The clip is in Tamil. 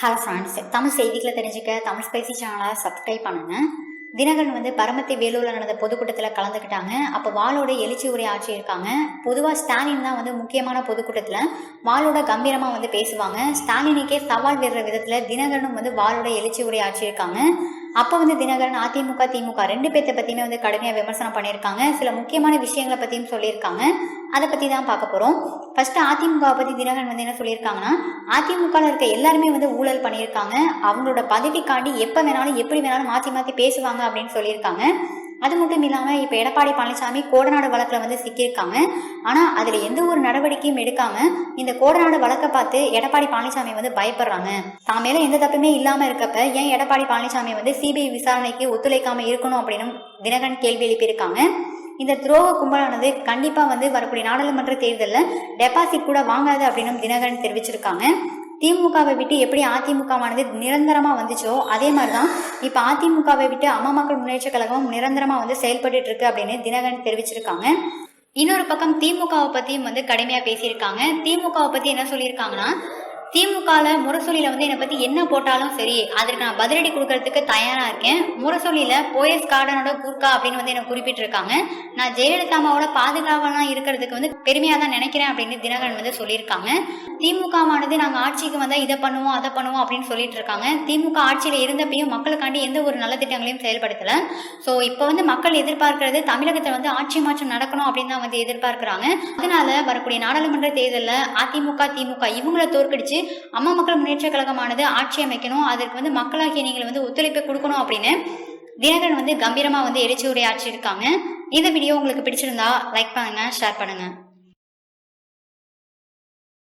ஹலோ ஃப்ரெண்ட்ஸ் தமிழ் செய்திகளை தெரிஞ்சுக்க தமிழ் ஸ்பைசி சேனலை சப்ஸ்கிரைப் பண்ணுங்க. தினகரன் வந்து பரமத்தி வேலூரில் நடந்த பொதுக்கூட்டத்தில் கலந்துக்கிட்டாங்க. அப்போ வாளோட எழுச்சி உரை ஆட்சி இருக்காங்க. பொதுவாக ஸ்டாலின் தான் வந்து முக்கியமான பொதுக்கூட்டத்தில் வாளோட கம்பீரமாக வந்து பேசுவாங்க. ஸ்டாலினுக்கே சவால் விடுற விதத்தில் தினகரனும் வந்து வாளோட எழுச்சி உரை ஆட்சி இருக்காங்க. அப்போ வந்து தினகரன் அதிமுக திமுக ரெண்டு பேர்த்த பற்றியுமே வந்து கடுமையாக விமர்சனம் பண்ணியிருக்காங்க. சில முக்கியமான விஷயங்களை பற்றியும் சொல்லியிருக்காங்க. அதை பற்றி தான் பார்க்க போகிறோம் ஃபஸ்ட்டு அதிமுகவை பற்றி தினகரன் வந்து என்ன சொல்லியிருக்காங்கன்னா அதிமுகவில் இருக்க எல்லாருமே வந்து ஊழல் பண்ணியிருக்காங்க. அவங்களோட பதவிக்காண்டி எப்போ வேணாலும் எப்படி வேணாலும் மாற்றி மாற்றி பேசுவாங்க அப்படின்னு சொல்லியிருக்காங்க. அது மட்டும் இல்லாமல் இப்போ எடப்பாடி பழனிசாமி கோடநாடு வழக்கில் வந்து சிக்கியிருக்காங்க. ஆனால் அதில் எந்த ஒரு நடவடிக்கையும் எடுக்காம இந்த கோடநாடு வழக்கை பார்த்து எடப்பாடி பழனிசாமி வந்து பயப்படுறாங்க. தான் மேலே எந்த தப்புமே இல்லாமல் இருக்கப்ப ஏன் எடப்பாடி பழனிசாமி வந்து சிபிஐ விசாரணைக்கு ஒத்துழைக்காமல் இருக்கணும் அப்படின்னு தினகரன் கேள்வி எழுப்பியிருக்காங்க. இந்த துரோக கும்பலானது கண்டிப்பாக வந்து வரக்கூடிய நாடாளுமன்ற தேர்தலில் டெபாசிட் கூட வாங்காது அப்படின்னு தினகரன் தெரிவிச்சிருக்காங்க. திமுகவை விட்டு எப்படி அதிமுகவானது நிரந்தரமாக வந்துச்சோ அதே மாதிரி தான் இப்போ அதிமுகவை விட்டு அம்மா மக்கள் முன்னேற்ற கழகம் நிரந்தரமாக வந்து செயல்பட்டு இருக்கு அப்படின்னு தினகரன் தெரிவிச்சிருக்காங்க. இன்னொரு பக்கம் திமுகவை பற்றியும் வந்து கடுமையாக பேசியிருக்காங்க. திமுகவை பற்றி என்ன சொல்லியிருக்காங்கன்னா திமுகவில் முரசொலியில் வந்து என்னை பற்றி என்ன போட்டாலும் சரி அதற்கு நான் பதிலடி கொடுக்கறதுக்கு தயாராக இருக்கேன். முரசொலியில் போயஸ் கார்டனோட கூர்க்கா அப்படின்னு வந்து என்ன குறிப்பிட்டிருக்காங்க. நான் ஜெயலலிதா அம்மாவோட பாதுகாவலாம் இருக்கிறதுக்கு வந்து பெருமையாக தான் நினைக்கிறேன் அப்படின்னு தினகரன் வந்து சொல்லியிருக்காங்க. திமுகவானது நாங்கள் ஆட்சிக்கு வந்தால் இதை பண்ணுவோம் அதை பண்ணுவோம் அப்படின்னு சொல்லிட்டு இருக்காங்க திமுக ஆட்சியில் இருந்தப்பையும் மக்களுக்காண்டி எந்த ஒரு நல்ல திட்டங்களையும் செயல்படுத்தலை. ஸோ இப்போ வந்து மக்கள் எதிர்பார்க்கறது தமிழகத்தில் வந்து ஆட்சி மாற்றம் நடக்கணும் அப்படின்னு தான் வந்து எதிர்பார்க்குறாங்க. அதனால வரக்கூடிய நாடாளுமன்ற தேர்தலில் அதிமுக திமுக இவங்கள தோற்கடிச்சு அம்மா மக்கள் முன்னேற்ற கழகமானது ஆட்சி அமைக்கணும். அதற்கு வந்து மக்களாகிய நீங்கள் வந்து ஒத்துழைப்பை கொடுக்கணும் அப்படின்னு தினகரன் வந்து கம்பீரமாக வந்து எரிச்சு உரை இருக்காங்க இந்த வீடியோ உங்களுக்கு பிடிச்சிருந்தா லைக் பண்ணுங்க ஷேர் பண்ணுங்க.